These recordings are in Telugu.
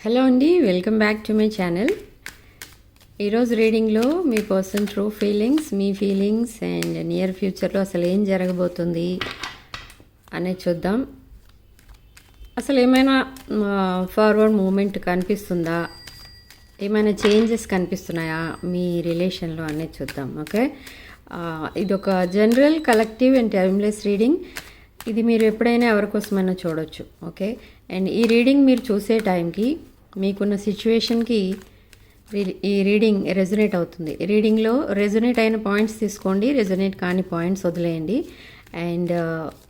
హలో అండి welcome back to my channel ఈరోజు రీడింగ్లో మీ పర్సన్ ట్రూ ఫీలింగ్స్ మీ ఫీలింగ్స్ అండ్ నియర్ ఫ్యూచర్లో అసలు ఏం జరగబోతుంది అనేది చూద్దాం. అసలు ఏమైనా ఫార్వర్డ్ మూమెంట్ కనిపిస్తుందా? ఏమైనా చేంజెస్ కనిపిస్తున్నాయా మీ రిలేషన్లో అనేది చూద్దాం ఓకే ఇది ఒక general collective and timeless reading ఇది మీరు ఎప్పుడైనా ఎవరికోసమైనా చూడొచ్చు ఓకే అండ్ ఈ రీడింగ్ మీరు చూసే టైంకి మీకున్న సిచ్యువేషన్కి ఈ రీడింగ్ రెజొనేట్ అవుతుంది. రీడింగ్లో రెజొనేట్ అయిన పాయింట్స్ తీసుకోండి రెజొనేట్ కాని పాయింట్స్ వదిలేయండి. And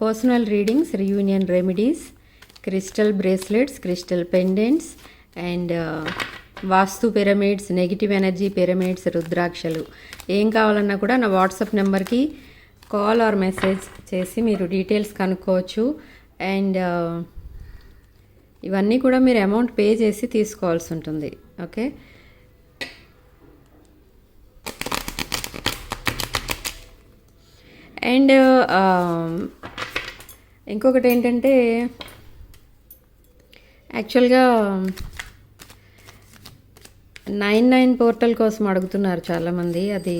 personal readings reunion remedies crystal bracelets crystal pendants and vastu pyramids negative energy pyramids రుద్రాక్షలు. ఏం కావాలన్నా కూడా నా వాట్సాప్ నెంబర్కి కాల్ ఆర్ మెసేజ్ చేసి మీరు డీటెయిల్స్ కనుక్కోవచ్చు. అండ్ ఇవన్నీ కూడా మీరు అమౌంట్ పే చేసి తీసుకోవాల్సి ఉంటుంది. ఓకే అండ్ um, ఇంకొకటి ఏంటంటే యాక్చువల్గా నైన్ నైన్ పోర్టల్ కోసం అడుగుతున్నారు చాలామంది. అది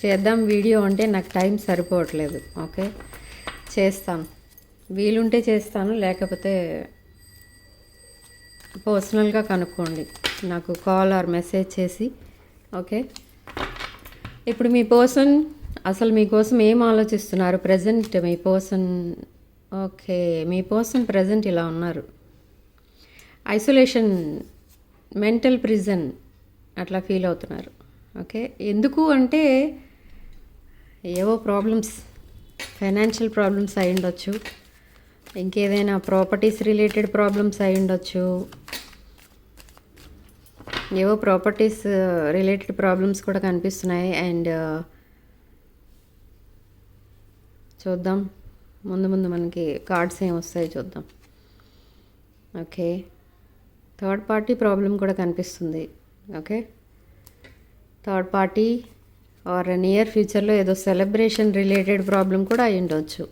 చేద్దాం వీడియో అంటే నాకు టైం సరిపోవట్లేదు. ఓకే చేస్తాను. వీలుంటే చేస్తాను లేకపోతే పర్సనల్గా కనుక్కోండి. నాకు కాల్ ఆర్ మెసేజ్ చేసి ఓకే? ఇప్పుడు మీ పర్సన్ అసలు మీకోసం ఏం ఆలోచిస్తున్నారు? ప్రజెంట్ మీ పర్సన్ ఓకే మీ పర్సన్ ప్రజెంట్ ఇలా ఉన్నారు. ఐసోలేషన్ మెంటల్ ప్రిజన్ అట్లా ఫీల్ అవుతున్నారు. ఓకే? ఎందుకు అంటే ఏవో ప్రాబ్లమ్స్ ఫైనాన్షియల్ ప్రాబ్లమ్స్ అయి ఉండొచ్చు ఇంకేదైనా ప్రాపర్టీస్ రిలేటెడ్ ప్రాబ్లమ్స్ అయి ఉండొచ్చు ఏవో ప్రాపర్టీస్ uh, రిలేటెడ్ ప్రాబ్లమ్స్ కూడా కనిపిస్తున్నాయి. అండ్ uh, చూద్దాం. ముందు ముందు మనకి కార్డ్స్ ఏం వస్తాయి చూద్దాం. ఓకే థర్డ్ పార్టీ ప్రాబ్లం కూడా కనిపిస్తుంది. Okay third party or near ఫ్యూచర్లో ఏదో సెలబ్రేషన్ రిలేటెడ్ ప్రాబ్లం కూడా అయి ఉండవచ్చు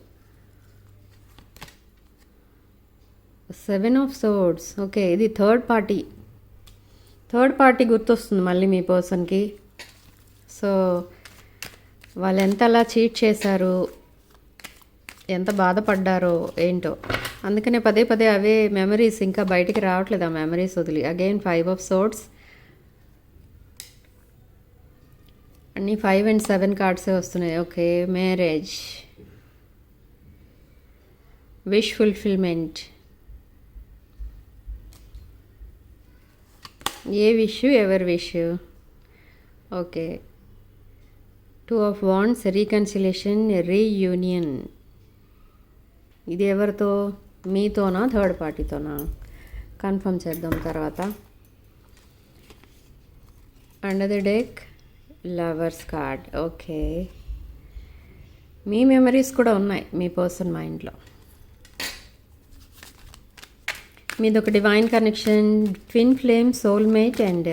సెవెన్ ఆఫ్ సోర్డ్స్ ఓకే ఇది థర్డ్ పార్టీ థర్డ్ పార్టీ గుర్తొస్తుంది మళ్ళీ మీ పర్సన్కి. సో వాళ్ళు ఎంత అలా చీట్ చేశారు ఎంత బాధపడ్డారో ఏంటో. అందుకనే పదే పదే అవే మెమరీస్ ఇంకా బయటికి రావట్లేదు ఆ మెమరీస్ వదిలి. అగైన్ ఫైవ్ ఆఫ్ సోట్స్ అన్ని ఫైవ్ అండ్ సెవెన్ కార్డ్సే వస్తున్నాయి. Okay marriage wish fulfilment a wish ఎవరి wish? Okay. Two of wands reconciliation reunion. ఇది ఎవరితో? మీతోనా థర్డ్ పార్టీతోనా? కన్ఫర్మ్ చేద్దాం తర్వాత. Under the deck lovers card okay. Me memories కూడా ఉన్నాయి మీ పర్సన్ మైండ్లో. Uh, మీది ఒక divine connection twin flame soulmate and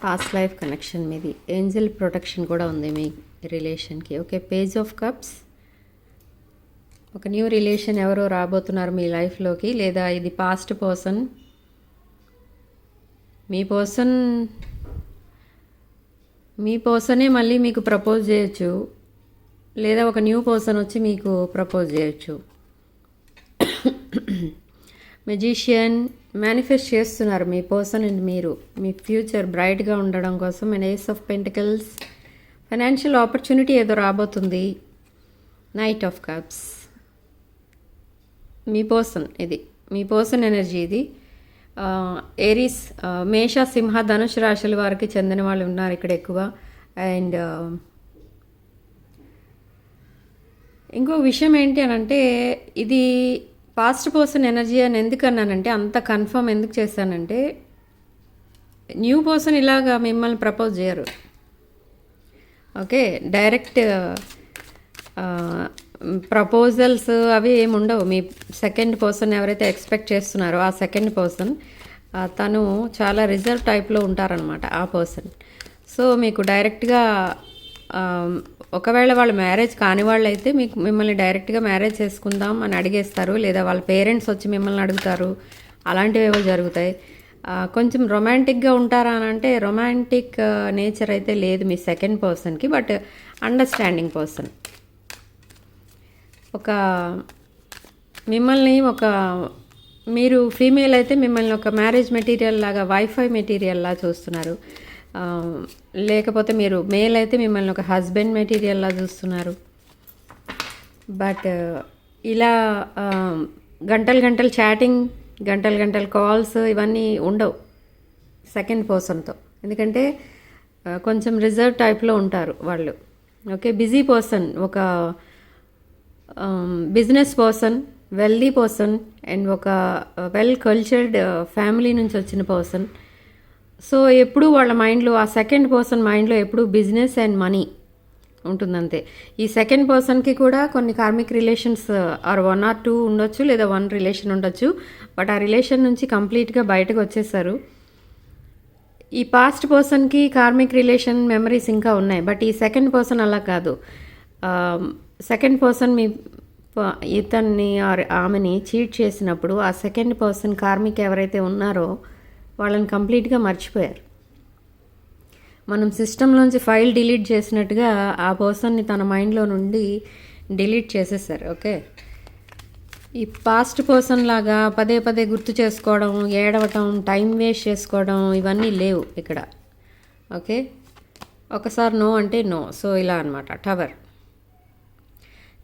past life connection మీది. ఏంజల్ ప్రొటెక్షన్ కూడా ఉంది మీ రిలేషన్కి ఓకే పేజ్ ఆఫ్ కప్స్ ఒక న్యూ రిలేషన్ ఎవరో రాబోతున్నారు మీ లైఫ్లోకి లేదా ఇది పాస్ట్ పర్సన్ మీ పర్సన్ మీ పర్సనే మళ్ళీ మీకు ప్రపోజ్ చేయొచ్చు. లేదా ఒక న్యూ పర్సన్ వచ్చి మీకు ప్రపోజ్ చేయొచ్చు. మెజీషియన్ మేనిఫెస్ట్ చేస్తున్నారు మీ పర్సన్ అండ్ మీరు. మీ ఫ్యూచర్ బ్రైట్గా ఉండడం కోసం and ace of pentacles financial opportunity ఏదో రాబోతుంది. నైట్ ఆఫ్ కప్స్ మీ పర్సన్ ఇది. మీ పర్సన్ ఎనర్జీ ఇది. ఏరీస్ మేష సింహ ధనుష్ రాశుల వారికి చెందిన వాళ్ళు ఉన్నారు ఇక్కడ ఎక్కువ. అండ్ ఇంకో విషయం ఏంటి అని అంటే ఇది పాస్ట్ పర్సన్ ఎనర్జీ అని ఎందుకు అన్నానంటే అంత కన్ఫర్మ్ ఎందుకు చేశానంటే న్యూ పర్సన్ ఇలాగా మిమ్మల్ని ప్రపోజ్ చేయరు. ఓకే డైరెక్ట్ ప్రపోజల్స్ అవి ఏమి ఉండవు. మీ సెకండ్ పర్సన్ ఎవరైతే ఎక్స్పెక్ట్ చేస్తున్నారో ఆ సెకండ్ పర్సన్ తను చాలా రిజర్వ్ టైప్లో ఉంటారనమాట ఆ పర్సన్. సో మీకు డైరెక్ట్గా ఒకవేళ వాళ్ళు మ్యారేజ్ కాని వాళ్ళు అయితే మీకు మిమ్మల్ని డైరెక్ట్గా మ్యారేజ్ చేసుకుందాం అని అడిగేస్తారు. లేదా వాళ్ళ పేరెంట్స్ వచ్చి మిమ్మల్ని అడుగుతారు. అలాంటివి ఏవో జరుగుతాయి. కొంచెం రొమాంటిక్గా ఉంటారా అని అంటే రొమాంటిక్ నేచర్ అయితే లేదు మీ సెకండ్ పర్సన్కి బట్ అండర్స్టాండింగ్ పర్సన్ ఒక మిమ్మల్ని ఒక మీరు ఫీమేల్ అయితే మిమ్మల్ని ఒక మ్యారేజ్ మెటీరియల్ లాగా వైఫై మెటీరియల్ లా చూస్తున్నారు. లేకపోతే మీరు మేల్ అయితే మిమ్మల్ని ఒక హస్బెండ్ మెటీరియల్లా చూస్తున్నారు. బట్ uh, ఇలా um, గంటలు గంటలు చాటింగ్ గంటలు గంటలు కాల్స్ ఇవన్నీ ఉండవు సెకండ్ పర్సన్తో ఎందుకంటే uh, కొంచెం రిజర్వ్ టైప్లో ఉంటారు వాళ్ళు. ఓకే బిజీ పర్సన్ ఒక business person wealthy person and ఒక వెల్ కల్చర్డ్ ఫ్యామిలీ నుంచి వచ్చిన పర్సన్ సో ఎప్పుడు వాళ్ళ మైండ్లో ఆ సెకండ్ పర్సన్ మైండ్లో ఎప్పుడు బిజినెస్ అండ్ మనీ ఉంటుందంతే. ఈ సెకండ్ పర్సన్కి కూడా కొన్ని karmic relations or one or two ఉండొచ్చు లేదా వన్ రిలేషన్ ఉండొచ్చు. బట్ ఆ రిలేషన్ నుంచి కంప్లీట్గా బయటకు వచ్చేసారు. ఈ పాస్ట్ పర్సన్కి కార్మిక్ రిలేషన్ మెమరీస్ ఇంకా ఉన్నాయి. బట్ ఈ సెకండ్ పర్సన్ అలా కాదు. సెకండ్ పర్సన్ మీ ప- ఇతన్ని ఆర్ ఆమెని చీట్ చేసినప్పుడు ఆ సెకండ్ పర్సన్ కార్మిక్ ఎవరైతే ఉన్నారో వాళ్ళని కంప్లీట్గా మర్చిపోయారు. మనం సిస్టంలోంచి ఫైల్ డిలీట్ చేసినట్టుగా ఆ పర్సన్ని తన మైండ్లో నుండి డిలీట్ చేసేసారు ఓకే? ఈ పాస్ట్ పర్సన్ లాగా పదే పదే గుర్తు చేసుకోవడం ఏడవటం టైం వేస్ట్ చేసుకోవడం ఇవన్నీ లేవు ఇక్కడ ఓకే? ఒకసారి నో అంటే నో సో ఇలా అనమాట టవర్.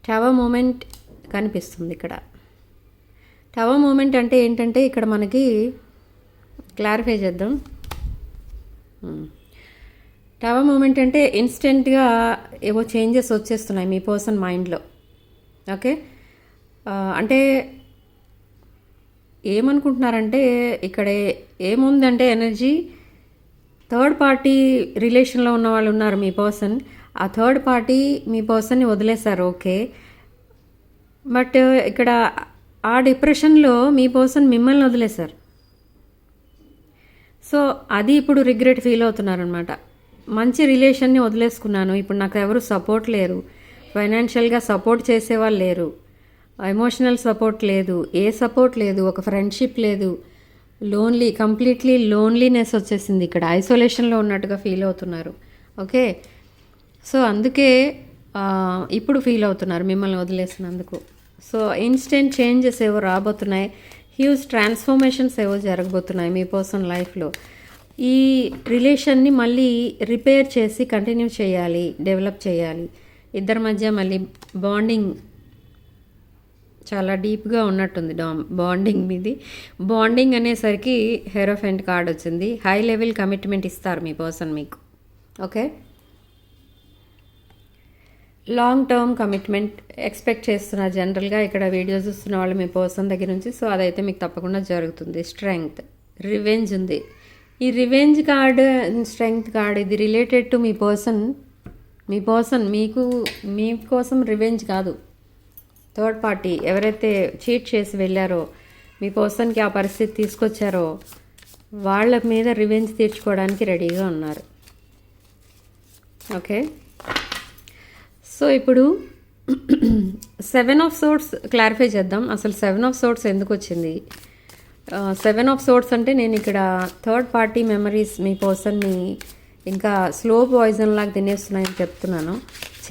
టవర్ మూమెంట్ కనిపిస్తుంది ఇక్కడ. టవర్ మూమెంట్ అంటే ఏంటంటే ఇక్కడ మనకి క్లారిఫై చేద్దాం. Hmm. టవర్ మూమెంట్ అంటే ఇన్స్టెంట్గా ఏవో చేంజెస్ వచ్చేస్తున్నాయి మీ పర్సన్ మైండ్లో ఓకే అంటే ఏమనుకుంటున్నారంటే ఇక్కడ ఏముందంటే ఎనర్జీ థర్డ్ పార్టీ రిలేషన్లో ఉన్న వాళ్ళు ఉన్నారు మీ పర్సన్ ఆ థర్డ్ పార్టీ మీ పర్సన్ని వదిలేశారు ఓకే బట్ uh, ఇక్కడ ఆ డిప్రెషన్లో మీ పర్సన్ మిమ్మల్ని వదిలేశారు. సో అది ఇప్పుడు రిగ్రెట్ ఫీల్ అవుతున్నారనమాట మంచి రిలేషన్ని వదిలేసుకున్నాను. ఇప్పుడు నాకు ఎవరు సపోర్ట్ లేరు. ఫైనాన్షియల్గా సపోర్ట్ చేసేవాళ్ళు లేరు. ఎమోషనల్ సపోర్ట్ లేదు. ఏ సపోర్ట్ లేదు. ఒక ఫ్రెండ్షిప్ లేదు. లోన్లీ కంప్లీట్లీ లోన్లీనెస్ వచ్చేసింది ఇక్కడ. ఐసోలేషన్లో ఉన్నట్టుగా ఫీల్ అవుతున్నారు. ఓకే? సో అందుకే ఇప్పుడు ఫీల్ అవుతున్నారు మిమ్మల్ని వదిలేసినందుకు. సో ఇన్స్టెంట్ చేంజెస్ ఏవో రాబోతున్నాయి. హ్యూజ్ ట్రాన్స్ఫర్మేషన్స్ ఏవో జరగబోతున్నాయి మీ పర్సన్ లైఫ్లో. ఈ రిలేషన్ని మళ్ళీ రిపేర్ చేసి కంటిన్యూ చేయాలి డెవలప్ చేయాలి. ఇద్దరి మధ్య మళ్ళీ బాండింగ్ చాలా డీప్గా ఉన్నట్టుంది డా బాండింగ్ మీది. బాండింగ్ అనేసరికి హెరోఫెంట్ కార్డ్ వచ్చింది. హై లెవెల్ కమిట్మెంట్ ఇస్తారు మీ పర్సన్ మీకు. Okay? Long term commitment expect చేస్తున్నారు. జనరల్గా ఇక్కడ వీడియోస్ చూస్తున్న వాళ్ళు మీ పర్సన్ దగ్గర నుంచి. సో అదైతే మీకు తప్పకుండా జరుగుతుంది. స్ట్రెంగ్త్ రివెంజ్ ఉంది. ఈ రివెంజ్ కార్డ్ స్ట్రెంగ్త్ కార్డ్ ఇది రిలేటెడ్ టు మీ పర్సన్ మీ పర్సన్ మీకు మీ కోసం రివెంజ్ కాదు. థర్డ్ పార్టీ ఎవరైతే చీట్ చేసి వెళ్ళారో మీ పర్సన్కి ఆ పరిస్థితి తీసుకొచ్చారో వాళ్ళ మీద రివెంజ్ తీర్చుకోవడానికి రెడీగా ఉన్నారు. ఓకే సో ఇప్పుడు సెవెన్ ఆఫ్ సోర్ట్స్ క్లారిఫై చేద్దాం. అసలు సెవెన్ ఆఫ్ సోర్ట్స్ ఎందుకు వచ్చింది? సెవెన్ ఆఫ్ సోర్ట్స్ అంటే నేను ఇక్కడ థర్డ్ పార్టీ మెమరీస్ మీ పర్సన్ని ఇంకా స్లో పాయిజన్ లాగా తినేస్తున్నాయని చెప్తున్నాను.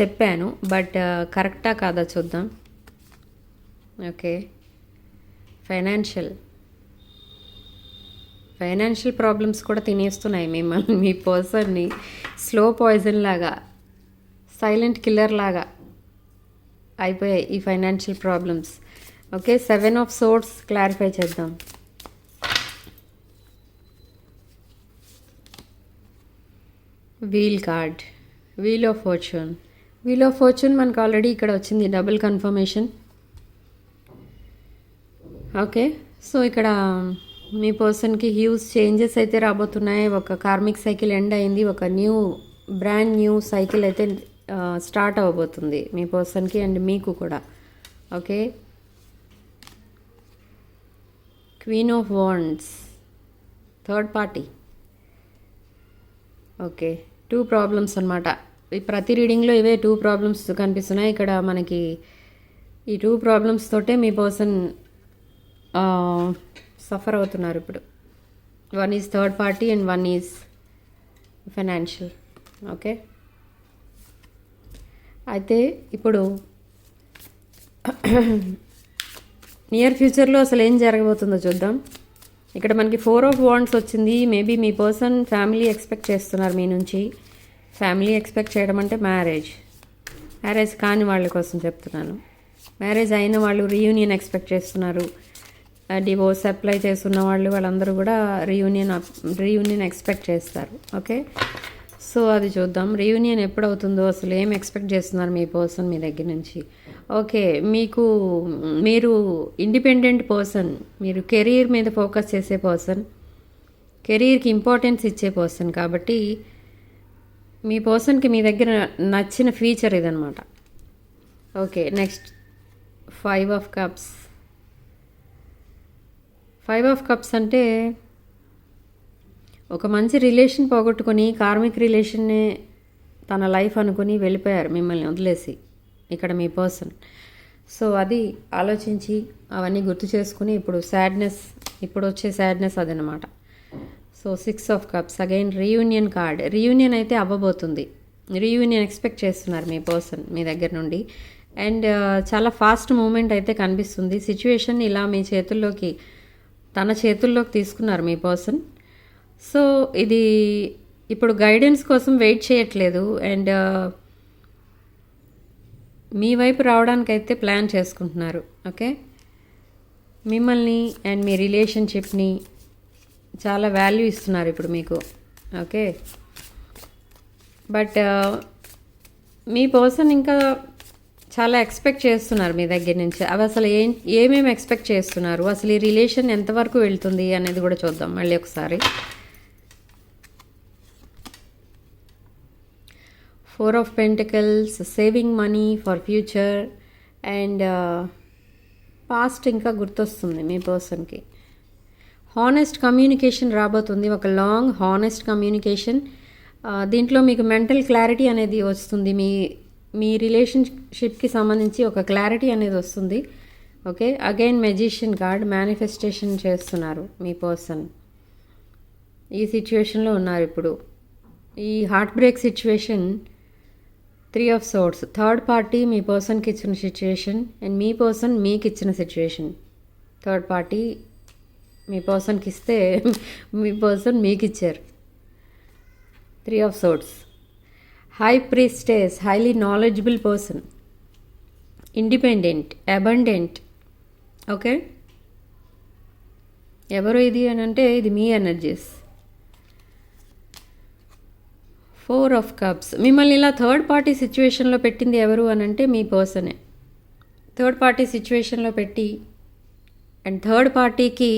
చెప్పాను బట్ కరెక్టా కాదా చూద్దాం. ఓకే. ఫైనాన్షియల్. ఫైనాన్షియల్ ప్రాబ్లమ్స్ కూడా తినేస్తున్నాయి మిమ్మల్ని మీ పర్సన్ని. స్లో పాయిజన్ లాగా. సైలెంట్ కిల్లర్ లాగా అయిపోయాయి ఈ financial problems. Okay seven of swords clarify చేద్దాం. Wheel card wheel of fortune. Wheel of fortune మనకు ఆల్రెడీ ఇక్కడ వచ్చింది డబుల్ కన్ఫర్మేషన్. ఓకే సో ఇక్కడ మీ పర్సన్కి హ్యూజ్ చేంజెస్ అయితే రాబోతున్నాయి. ఒక కార్మిక్ సైకిల్ ఎండ్ అయింది ఒక న్యూ బ్రాండ్ న్యూ సైకిల్ అయితే స్టార్ట్ అవ్వబోతుంది మీ పర్సన్కి అండ్ మీకు కూడా. Okay? Queen of wands. Third party. Okay. Two problems అనమాట ప్రతి రీడింగ్లో ఇవే టూ ప్రాబ్లమ్స్ కనిపిస్తున్నాయి. ఇక్కడ మనకి ఈ టూ ప్రాబ్లమ్స్ తోటే మీ పర్సన్ సఫర్ అవుతున్నారు ఇప్పుడు. One is third party and one is financial. Okay? అయితే ఇప్పుడు నియర్ ఫ్యూచర్లో అసలు ఏం జరగబోతుందో చూద్దాం. ఇక్కడ మనకి ఫోర్ ఆఫ్ వాండ్స్ వచ్చింది. మేబీ మీ పర్సన్ ఫ్యామిలీ ఎక్స్పెక్ట్ చేస్తున్నారు మీ నుంచి. ఫ్యామిలీ ఎక్స్పెక్ట్ చేయడం అంటే మ్యారేజ్. మ్యారేజ్ కాని వాళ్ళ కోసం చెప్తున్నాను. మ్యారేజ్ అయిన వాళ్ళు రీయూనియన్ ఎక్స్పెక్ట్ చేస్తున్నారు. డివోర్స్ అప్లై చేస్తున్న వాళ్ళు వాళ్ళందరూ కూడా రీయూనియన్ రీయూనియన్ ఎక్స్పెక్ట్ చేస్తారు. ఓకే? సో అది చూద్దాం. రీయూనియన్ ఎప్పుడు అవుతుందో అసలు ఏం ఎక్స్పెక్ట్ చేస్తున్నారు మీ పర్సన్ మీ దగ్గర నుంచి? ఓకే మీకు మీరు ఇండిపెండెంట్ పర్సన్ మీరు కెరీర్ మీద ఫోకస్ చేసే పర్సన్ కెరీర్కి ఇంపార్టెన్స్ ఇచ్చే పర్సన్ కాబట్టి మీ పర్సన్కి మీ దగ్గర నచ్చిన ఫీచర్ ఇదనమాట okay next five of cups five of cups అంటే ఒక మంచి రిలేషన్ పోగొట్టుకొని కార్మిక్ రిలేషన్నే తన లైఫ్ అనుకుని వెళ్ళిపోయారు మిమ్మల్ని వదిలేసి ఇక్కడ మీ పర్సన్ సో అది ఆలోచించి అవన్నీ గుర్తు చేసుకుని ఇప్పుడు సాడ్నెస్ ఇప్పుడు వచ్చే సాడ్నెస్ అదనమాట so six of cups again reunion card reunion అయితే అవ్వబోతుంది. రీయూనియన్ ఎక్స్పెక్ట్ చేస్తున్నారు మీ పర్సన్ మీ దగ్గర నుండి. అండ్ uh, చాలా ఫాస్ట్ మూమెంట్ అయితే కనిపిస్తుంది. సిచ్యువేషన్ ఇలా మీ చేతుల్లోకి తన చేతుల్లోకి తీసుకున్నారు మీ పర్సన్ సో ఇది ఇప్పుడు గైడెన్స్ కోసం వెయిట్ చేయట్లేదు అండ్ uh, మీ వైపు రావడానికైతే ప్లాన్ చేసుకుంటున్నారు ఓకే మిమ్మల్ని అండ్ మీ రిలేషన్షిప్ని చాలా వాల్యూ ఇస్తున్నారు ఇప్పుడు మీకు ఓకే బట్ uh, మీ పర్సన్ ఇంకా చాలా ఎక్స్పెక్ట్ చేస్తున్నారు మీ దగ్గర నుంచి. అవి అసలు ఏం ఏమేమి ఎక్స్పెక్ట్ చేస్తున్నారు? అసలు ఈ రిలేషన్ ఎంతవరకు వెళ్తుంది అనేది కూడా చూద్దాం మళ్ళీ ఒకసారి. Four of pentacles saving money for future and past ఇంకా గుర్తొస్తుంది మీ పర్సన్కి హానెస్ట్ కమ్యూనికేషన్ రాబోతుంది. ఒక లాంగ్ హానెస్ట్ కమ్యూనికేషన్ దీంట్లో మీకు మెంటల్ క్లారిటీ అనేది వస్తుంది. మీ మీ రిలేషన్షిప్కి సంబంధించి ఒక క్లారిటీ అనేది వస్తుంది. Okay again magician card manifestation చేస్తున్నారు మీ పర్సన్ ఈ సిచ్యువేషన్లో ఉన్నారు ఇప్పుడు. ఈ heartbreak situation three of swords third party మీ పర్సన్కి ఇచ్చిన సిచ్యువేషన్ అండ్ మీ పర్సన్ మీకు ఇచ్చిన సిచ్యుయేషన్ థర్డ్ పార్టీ మీ పర్సన్కి ఇస్తే మీ పర్సన్ మీకు ఇచ్చారు three of swords high priestess highly knowledgeable person independent abundant okay ఎవరు ఇది అని అంటే ఇది మీ ఎనర్జీస్ ఫోర్ ఆఫ్ కప్స్ మిమ్మల్ని ఇలా థర్డ్ పార్టీ సిచ్యువేషన్లో పెట్టింది ఎవరు అని అంటే మీ పర్సనే థర్డ్ పార్టీ సిచ్యువేషన్లో పెట్టి అండ్ థర్డ్ పార్టీకి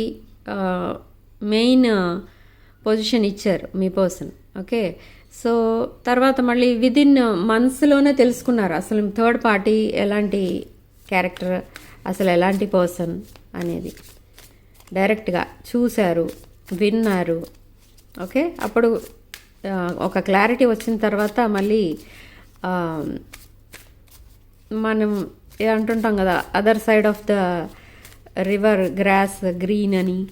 మెయిన్ పొజిషన్ ఇచ్చారు మీ పర్సన్ ఓకే సో తర్వాత మళ్ళీ విదిన్ మంత్స్లోనే తెలుసుకున్నారు అసలు థర్డ్ పార్టీ ఎలాంటి క్యారెక్టర్ అసలు ఎలాంటి పర్సన్ అనేది. డైరెక్ట్గా చూశారు విన్నారు. ఓకే అప్పుడు ఒక క్లారిటీ వచ్చిన తర్వాత మళ్ళీ మనం అంటుంటాం కదా other side of the river grass green అని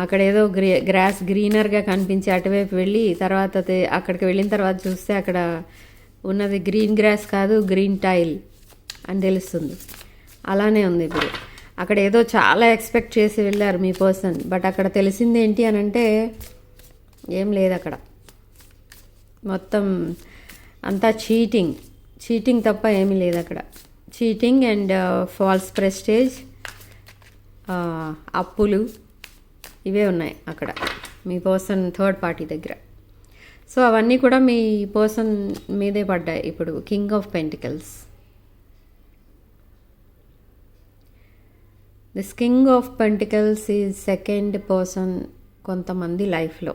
అక్కడ ఏదో గ్రీ గ్రాస్ గ్రీనర్గా కనిపించి అటువైపు వెళ్ళి తర్వాత అక్కడికి వెళ్ళిన తర్వాత చూస్తే అక్కడ ఉన్నది గ్రీన్ గ్రాస్ కాదు గ్రీన్ టైల్ అని తెలుస్తుంది. అలానే ఉంది ఇప్పుడు. అక్కడ ఏదో చాలా ఎక్స్పెక్ట్ చేసి వెళ్ళారు మీ పర్సన్ బట్ అక్కడ తెలిసింది ఏంటి అని అంటే ఏం లేదు అక్కడ మొత్తం అంతా చీటింగ్ చీటింగ్ తప్ప ఏమీ లేదు అక్కడ చీటింగ్ అండ్ ఫాల్స్ ప్రెస్టేజ్ అప్పులు ఇవే ఉన్నాయి అక్కడ మీ పర్సన్ థర్డ్ పార్టీ దగ్గర. సో అవన్నీ కూడా మీ పర్సన్ మీదే పడ్డాయి ఇప్పుడు king of pentacles. This king of pentacles is second person కొంతమంది లైఫ్లో.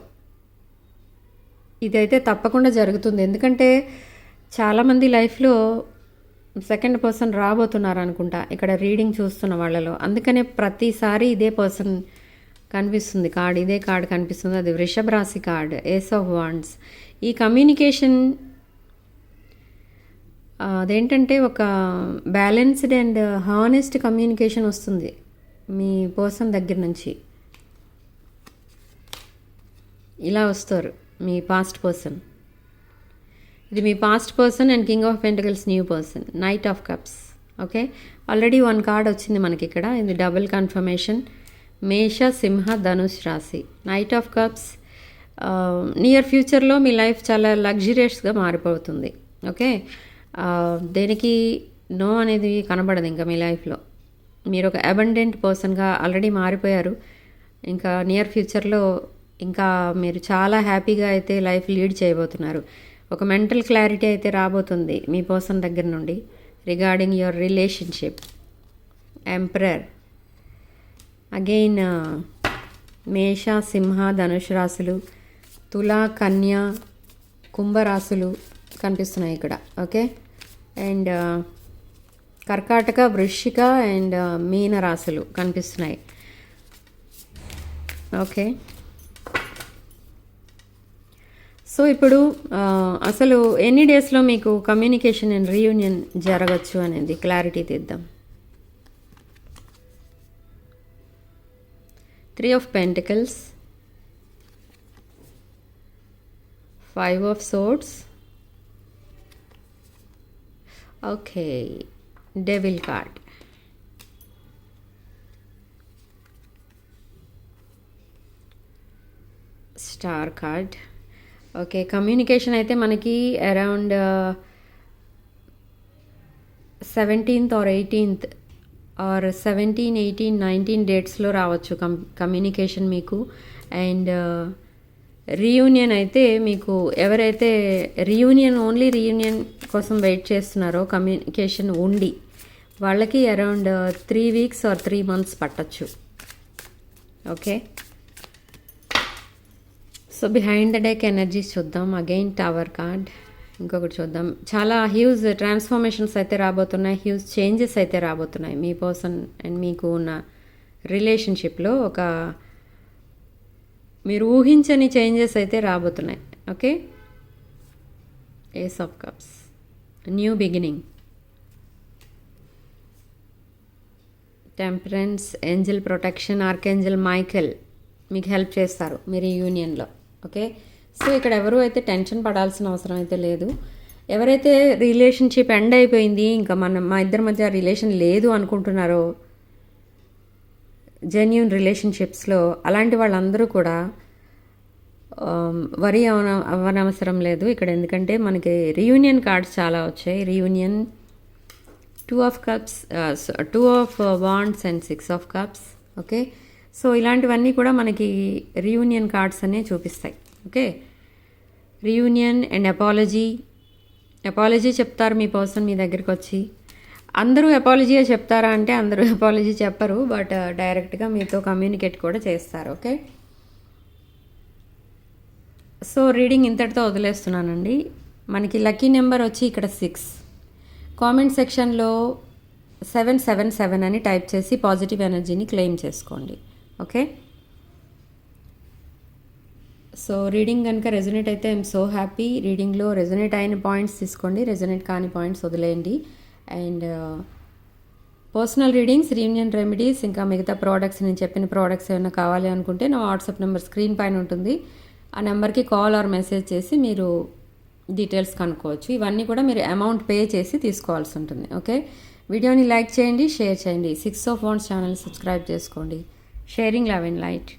ఇదైతే తప్పకుండా జరుగుతుంది. ఎందుకంటే చాలామంది లైఫ్లో సెకండ్ పర్సన్ రాబోతున్నారు అనుకుంటా ఇక్కడ రీడింగ్ చూస్తున్న వాళ్ళలో. అందుకనే ప్రతిసారి ఇదే పర్సన్ కనిపిస్తుంది. కార్డ్ ఇదే కార్డ్ కనిపిస్తుంది. అది వృషభ రాశి కార్డ్ ఏస్ ఆఫ్ వాండ్స్. ఈ కమ్యూనికేషన్ అదేంటంటే ఒక బ్యాలెన్స్డ్ అండ్ హానెస్ట్ కమ్యూనికేషన్ వస్తుంది మీ పర్సన్ దగ్గర నుంచి. ఇలా వస్తారు. మీ పాస్ట్ పర్సన్ ఇది మీ past person and king of pentacles new person knight of cups okay already one card వచ్చింది మనకి ఇక్కడ. ఇది డబుల్ కన్ఫర్మేషన్ మేష సింహ ధనుష్ రాశి. నైట్ ఆఫ్ కప్స్ నియర్ ఫ్యూచర్లో మీ లైఫ్ చాలా లగ్జరియస్గా మారిపోతుంది. ఓకే uh, దేనికి నో అనేది కనబడదు ఇంకా మీ లైఫ్లో మీరు ఒక అబండెంట్ పర్సన్గా ఆల్రెడీ మారిపోయారు. ఇంకా నియర్ ఫ్యూచర్లో ఇంకా మీరు చాలా హ్యాపీగా అయితే లైఫ్ లీడ్ చేయబోతున్నారు. ఒక మెంటల్ క్లారిటీ అయితే రాబోతుంది మీ పర్సన్ దగ్గర నుండి regarding your relationship. Emperor. Again Mesha Simha Dhanush రాశులు తుల కన్య కుంభరాశులు కనిపిస్తున్నాయి ఇక్కడ. ఓకే? అండ్ కర్కాటక వృశ్చిక అండ్ మీన రాశులు కనిపిస్తున్నాయి. ఓకే? సో ఇప్పుడు అసలు ఎన్ని డేస్లో మీకు కమ్యూనికేషన్ అండ్ రీయూనియన్ జరగచ్చు అనేది క్లారిటీ తీద్దాం. Three of pentacles five of swords okay devil card star card okay communication అయితే మనకి around seventeenth or eighteenth or seventeen eighteen nineteen డేట్స్లో రావచ్చు కమ్ కమ్యూనికేషన్ మీకు. అండ్ రీయూనియన్ uh, అయితే మీకు ఎవరైతే రీయూనియన్ ఓన్లీ రీయూనియన్ కోసం వెయిట్ చేస్తున్నారో కమ్యూనికేషన్ ఉండి వాళ్ళకి around three weeks or three months పట్టచ్చు. Okay so behind the deck energies చూద్దాం. అగైన్ టవర్ కార్డ్ ఇంకొకటి చూద్దాం. చాలా హ్యూజ్ ట్రాన్స్ఫర్మేషన్స్ అయితే రాబోతున్నాయి. హ్యూజ్ చేంజెస్ అయితే రాబోతున్నాయి. మీ పర్సన్ అండ్ మీకు ఉన్న రిలేషన్షిప్లో ఒక మీరు ఊహించని చేంజెస్ అయితే రాబోతున్నాయి. Okay ace of cups new beginning temperance angel protection archangel Michael మీకు హెల్ప్ చేస్తారు. మీరు ఈ యూనియన్లో ఓకే? సో ఇక్కడ ఎవరు అయితే టెన్షన్ పడాల్సిన అవసరం అయితే లేదు. ఎవరైతే రిలేషన్షిప్ ఎండ్ అయిపోయింది ఇంకా మన మా ఇద్దరి మధ్య రిలేషన్ లేదు అనుకుంటున్నారో జెన్యున్ రిలేషన్షిప్స్లో అలాంటి వాళ్ళందరూ కూడా వరి అవన అవ్వనవసరం లేదు ఇక్కడ. ఎందుకంటే మనకి రీయూనియన్ కార్డ్స్ చాలా వచ్చాయి. Reunion two of cups two of wands and six of cups. Okay? So ఇలాంటివన్నీ కూడా మనకి రీయూనియన్ కార్డ్స్ అనే చూపిస్తాయి. Okay reunion and apology apology చెప్తారు మీ పర్సన్ మీ దగ్గరికి వచ్చి అందరూ అపాలజీయే చెప్తారా అంటే అందరూ అపాలజీ చెప్పరు బట్ డైరెక్ట్గా uh, మీతో కమ్యూనికేట్ కూడా చేస్తారు. ఓకే సో రీడింగ్ ఇంతటితో వదిలేస్తున్నానండి. మనకి లక్కీ నెంబర్ వచ్చి ఇక్కడ సిక్స్ కామెంట్ సెక్షన్లో సెవెన్ సెవెన్ సెవెన్ అని టైప్ చేసి పాజిటివ్ ఎనర్జీని క్లెయిమ్ చేసుకోండి. ఓకే? సో రీడింగ్ కనుక రెజనేట్ అయితే ఐఎమ్ సో హ్యాపీ. రీడింగ్లో రెజనేట్ అయిన పాయింట్స్ తీసుకోండి. రెజనేట్ కాని పాయింట్స్ వదిలేయండి. And personal readings reunion remedies ఇంకా మిగతా ప్రోడక్ట్స్ నేను చెప్పిన ప్రోడక్ట్స్ ఏమైనా కావాలి అనుకుంటే నా వాట్సాప్ నెంబర్ స్క్రీన్ పైన ఉంటుంది. ఆ నెంబర్కి కాల్ ఆర్ మెసేజ్ చేసి మీరు డీటెయిల్స్ కనుక్కోవచ్చు. ఇవన్నీ కూడా మీరు అమౌంట్ పే చేసి తీసుకోవాల్సి ఉంటుంది. ఓకే? వీడియోని లైక్ చేయండి షేర్ చేయండి. Six of wands channel subscribe చేసుకోండి. Sharing love and light